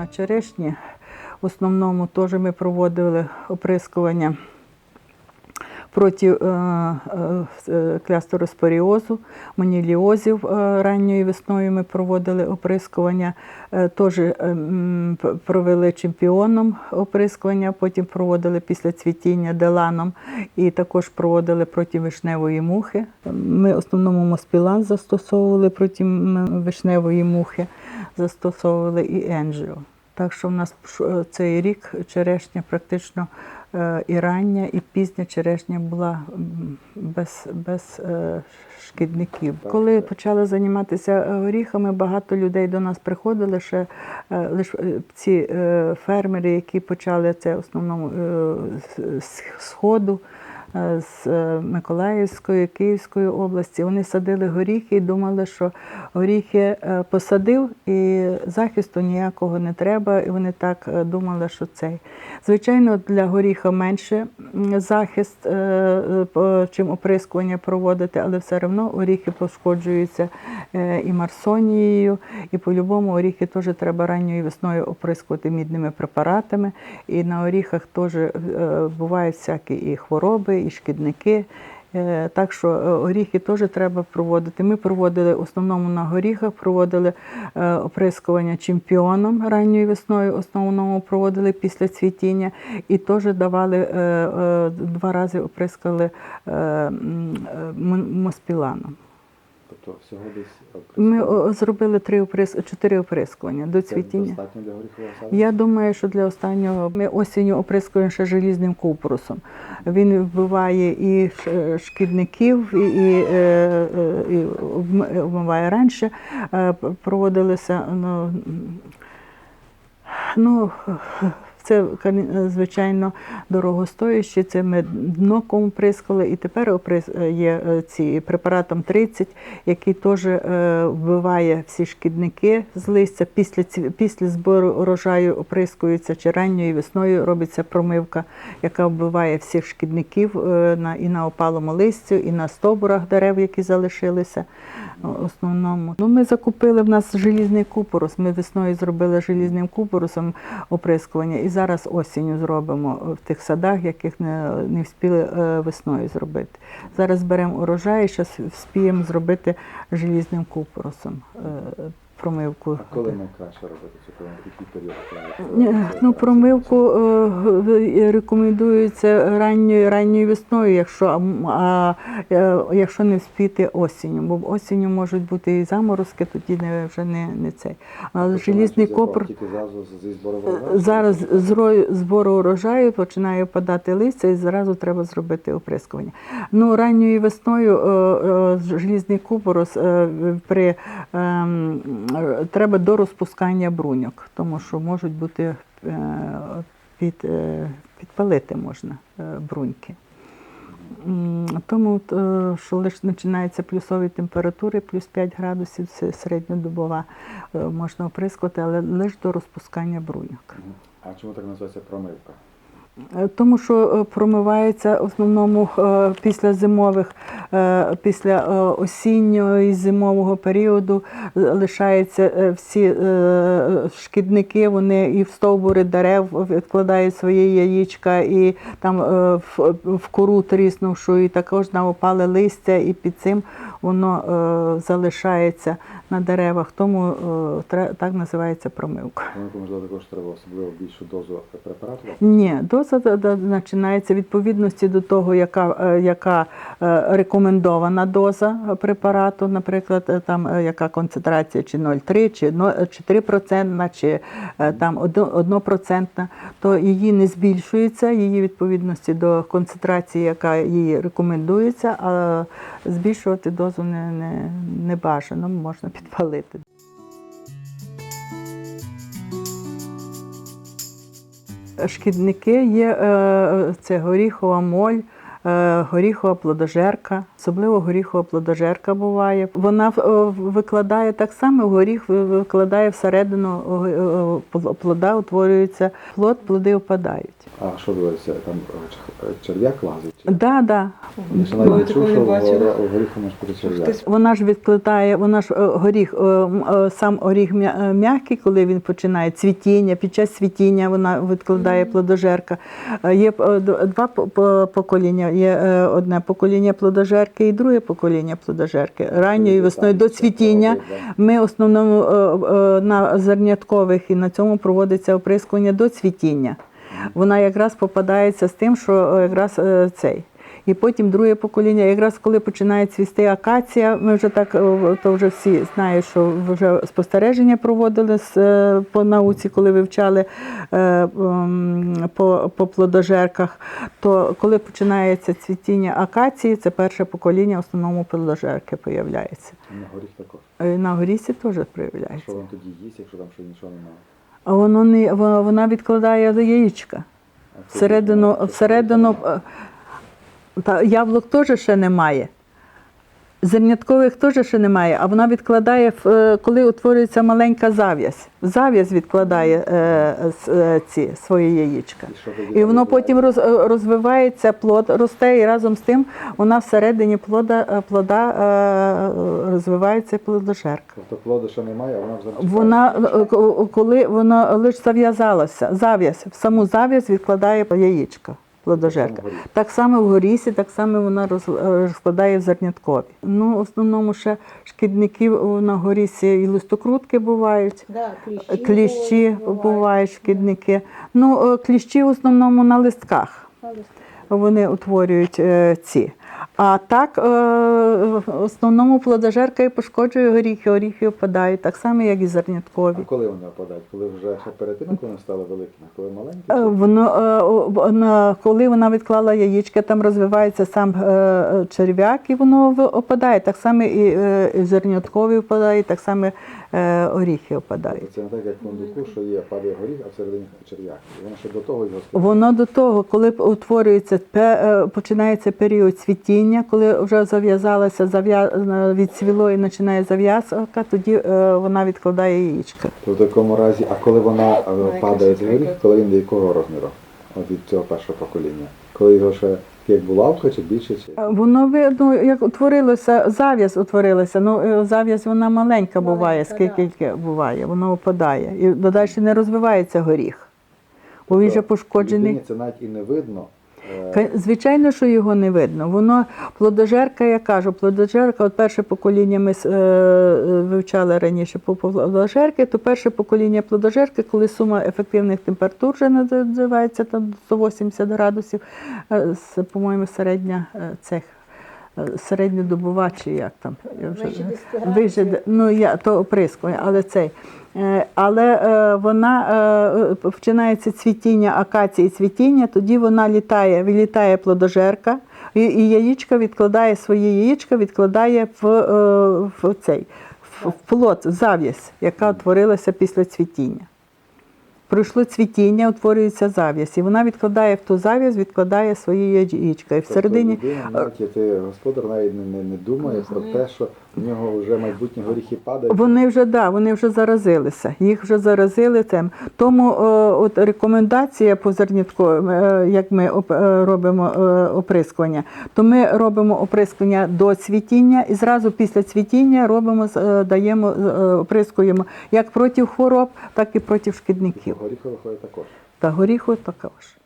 На черешні в основному теж ми проводили оприскування проти е, е, е, клястороспоріозу, моніліозів ранньою весною ми проводили оприскування. Теж е, провели чемпіоном оприскування, потім проводили після цвітіння деланом і також проводили проти вишневої мухи. Ми в основному моспілан застосовували проти вишневої мухи, застосовували і енджіо. Так що в нас цей рік черешня практично е, і рання, і пізня черешня була без, без е, шкідників. Коли почали займатися е, горіхами, багато людей до нас приходили ще е, лише е, ці е, фермери, які почали це в основному е, з сходу. Е, З е, Миколаївської, Київської області вони садили горіхи і думали, що горіхи е, посадив і захисту ніякого не треба. І вони так думали, що цей. Звичайно, для горіха менше захист, чим оприскування проводити, але все одно горіхи пошкоджуються і марсонією, і по-любому горіхи теж треба ранньою весною оприскувати мідними препаратами. І на горіхах теж бувають всякі і хвороби, і шкідники. Е, Так що е, горіхи теж треба проводити. Ми проводили в основному на горіхах, проводили е, оприскування чемпіоном ранньою весною, в основному проводили після цвітіння і теж давали е, е, два рази оприскали е, е, моспіланом. Тобто всього десь Ми о, зробили три оприс... чотири оприскування до Це цвітіння. достатньо для горіхового саду? Я думаю, що для останнього ми осінню оприскуємо ще желізним купоросом. Він вбиває і шкідників, і, і, е, е, і вмиває раніше. е, Проводилися ну, ну, це, звичайно, дорогостояще. Це ми дно кому прискали, і тепер є е, ці препаратом 30, який теж е, вбиває всі шкідники з листя. Після, після збору урожаю оприскується чи ранньою весною робиться промивка, яка вбиває всіх шкідників е, на, і на опалому листю, і на стовбурах дерев, які залишилися основному. Ну, ми закупили в нас желізний купорос. Ми весною зробили желізним купоросом оприскування, і зараз осінню зробимо в тих садах, яких не, не встигли е, весною зробити. Зараз беремо урожай і зараз вспіємо зробити желізним купоросом е, промивку. А коли найкраще робити цю промивку? Який період? Ну, промивку е, рекомендується ранньою ранньою весною, якщо а, а е, якщо не вспіти осінню, бо осінню можуть бути і заморозки, тоді не вже не, не цей. Тобто желізний значить, копр е, зараз з збору урожаю починає падати листя і зразу треба зробити оприскування. Ну, ранньою весною е, е, желізний купорос е, при ем, е, треба до розпускання бруньок, тому що можуть бути е, під, е, підпалити можна е, бруньки. Тому, що лише починаються плюсові температури, плюс 5 градусів, середньодобова, можна оприскувати, але лише до розпускання бруньок. А чому так називається промивка? Е, Тому що е, промивається в основному е, після зимових, після осіннього і зимового періоду лишаються всі шкідники, вони і в стовбури дерев відкладають свої яєчка, і там в, кору тріснувшу, і також на опале листя, і під цим воно залишається на деревах. Тому так називається промивка. Можливо, також треба особливо більшу дозу препарату? Ні, доза починається відповідності до того, яка, е, яка е, рекомендована доза препарату, наприклад, е, там яка концентрація чи 0,3, чи но- е, чи 3%, чи там 1%, то її не збільшується, її відповідності до концентрації, яка їй рекомендується, а збільшувати дозу не, не, не бажано, можна підпалити. Шкідники є е, це горіхова моль, е, горіхова плодожерка, особливо горіхова плодожерка буває. Вона е, викладає так само, горіх викладає всередину е, е, пл- плода, утворюється плод, плоди опадають. А що дивиться, там е, черв'як лазить? чи? Да, да. Бути Вона ж відкладає, вона ж е, горіх, е, е, сам оріх м'я- е, м'який, коли він починає цвітіння, під час цвітіння вона відкладає плодожерка. Е, Є е, два по- по- покоління. Є е, одне покоління плодожерки і друге покоління плодожерки. Ранньою весною до цвітіння. Ми в основному е, е, на зерняткових і на цьому проводиться оприскування до цвітіння. Вона якраз попадається з тим, що якраз цей. І потім друге покоління, якраз коли починає цвісти акація, ми вже так, е, то вже всі знають, що вже спостереження проводили е, по науці, коли вивчали е, по, по плодожерках. То коли починається цвітіння акації, це перше покоління в основному плодожерки появляється. На горіх також. На горісі теж Що проявляється. вам тоді їсть, якщо там ще нічого немає? А воно не вона відкладає яєчка. Всередину, всередину та яблук теж ще немає. Зерняткових теж ще немає, а вона відкладає, е, коли утворюється маленька зав'язь. Зав'язь відкладає е, е, ці свої яєчка. І воно потім розвивається, плод росте, і разом з тим вона всередині плода, плода розвивається плодожерка. Тобто плоду ще немає, а вона вже. Вона коли вона лише зав'язалася, зав'язь, в саму зав'язь відкладає яєчка. Плодожерка. Так само в горісі. Так само вона е, розкладає в зерняткові. Ну, в основному ще шкідників на горісі і листокрутки бувають, Да, кліщі, кліщі бувають. бувають, шкідники. Ну, е, кліщі в основному на листках вони утворюють е, ці. А так, е, в основному плодожерка і пошкоджує горіхи, горіхи опадають, так само, як і зерняткові. А коли вони опадають? Коли вже перед тим, як вони стали великими, коли маленькі? Е, Воно е, коли вона відклала яєчка, там розвивається сам черв'як, і воно опадає. Так само і, зерняткові опадають, так само оріхи опадають. Це не так, як фундуку, що є падає горіх, а всередині черв'як. Воно ще до того його. Воно до того, коли утворюється починається період цвітіння, коли вже зав'язалася, зав'я- відцвіло і починає зав'язка, тоді е, вона відкладає яєчка. То в такому разі, а коли вона е, падає з горіх, коли він до якого розміру? От від цього першого покоління. Коли його ще як булавка, чи більше, чи Е, Воно видно, як утворилося, зав'яз утворилася. Ну, зав'яз вона маленька буває, Маленька, скільки тільки буває, воно опадає. І додалі не розвивається горіх. Бо він вже Тобто пошкоджений. людині це навіть і не видно. Е, Звичайно, що його не видно. Воно плодожерка, я кажу, плодожерка, от перше покоління ми е, вивчали раніше по плодожерки, то перше покоління плодожерки, коли сума ефективних температур вже називається там 180 градусів, е, по-моєму, середня цих. Середньодобова чи як там я вже- Вище 10 градусів. вище ну я то оприскую, але цей. Е, Але е, вона е, починається цвітіння акації, цвітіння, тоді вона літає, вилітає плодожерка, і, і яєчка відкладає свої яєчка, відкладає в, в цей в, в плод, в зав'язь, яка утворилася після цвітіння. Пройшло цвітіння, утворюється зав'язь, і вона відкладає в ту зав'язь, відкладає свої яєчка. І тобто всередині ти господар навіть не, не, не думає про те, що в нього вже майбутні горіхи падають. Вони вже да, вони вже заразилися. Їх вже заразили цим. Тому е, от рекомендація по зернятку, е, як ми е, робимо оприскування, то ми робимо оприскування до цвітіння і зразу після цвітіння робимо з- даємо оприскуємо як проти хвороб, так і проти шкідників. Горіхи виходить також. Та горіху також.